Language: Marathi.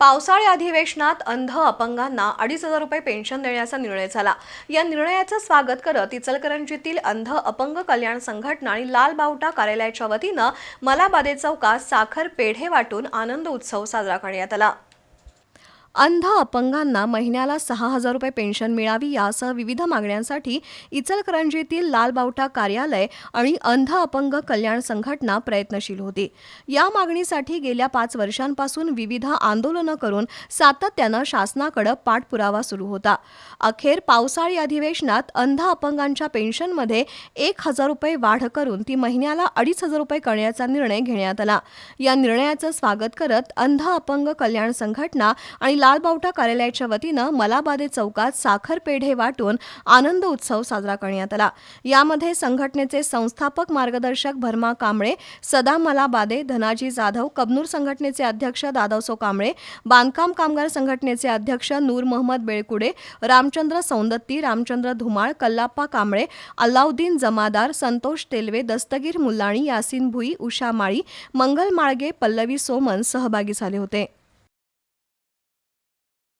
पावसाळी अधिवेशनात अंध अपंगांना अडीच हजार रुपये पेन्शन देण्याचा निर्णय झाला. या निर्णयाचं स्वागत करत इचलकरंजीतील अंध अपंग कल्याण संघटना आणि लाल बावटा कार्यालयाच्या वतीनं मलाबादे चौकात साखर पेढे वाटून आनंद उत्सव साजरा करण्यात आला. अंध अपंगांना महिन्याला सहा हजार रुपये पेन्शन मिळावी यासह विविध मागण्यांसाठी इचलकरंजीतील लालबावटा कार्यालय आणि अंध अपंग कल्याण संघटना प्रयत्नशील होती. या मागणीसाठी गेल्या पाच वर्षांपासून विविध आंदोलनं करून सातत्यानं शासनाकडे पाठपुरावा सुरू होता. अखेर पावसाळी अधिवेशनात अंध अपंगांच्या पेन्शनमध्ये एक हजार रुपये वाढ करून ती महिन्याला अडीच हजार रुपये करण्याचा निर्णय घेण्यात आला. या निर्णयाचं स्वागत करत अंध अपंग कल्याण संघटना आणि लालबावटा कार्यालयाच्या वतीनं मलाबादे चौकात साखर पेढे वाटून आनंद उत्सव साजरा करण्यात आला. यामध्ये संघटनेचे संस्थापक मार्गदर्शक भरमा कांबळे सदा मलाबादे धनाजी जाधव कबनूर संघटनेचे अध्यक्ष दादावसो कांबळे बांधकाम कामगार संघटनेचे अध्यक्ष नूर मोहम्मद बेळकुडे रामचंद्र सौंदत्ती रामचंद्र धुमाळ कल्लाप्पा कांबळे अल्लाउद्दीन जमादार संतोष तेलवे दस्तगीर मुल्लाणी यासिन भुई उषा माळी मंगल माळगे पल्लवी सोमन सहभागी झाले होते.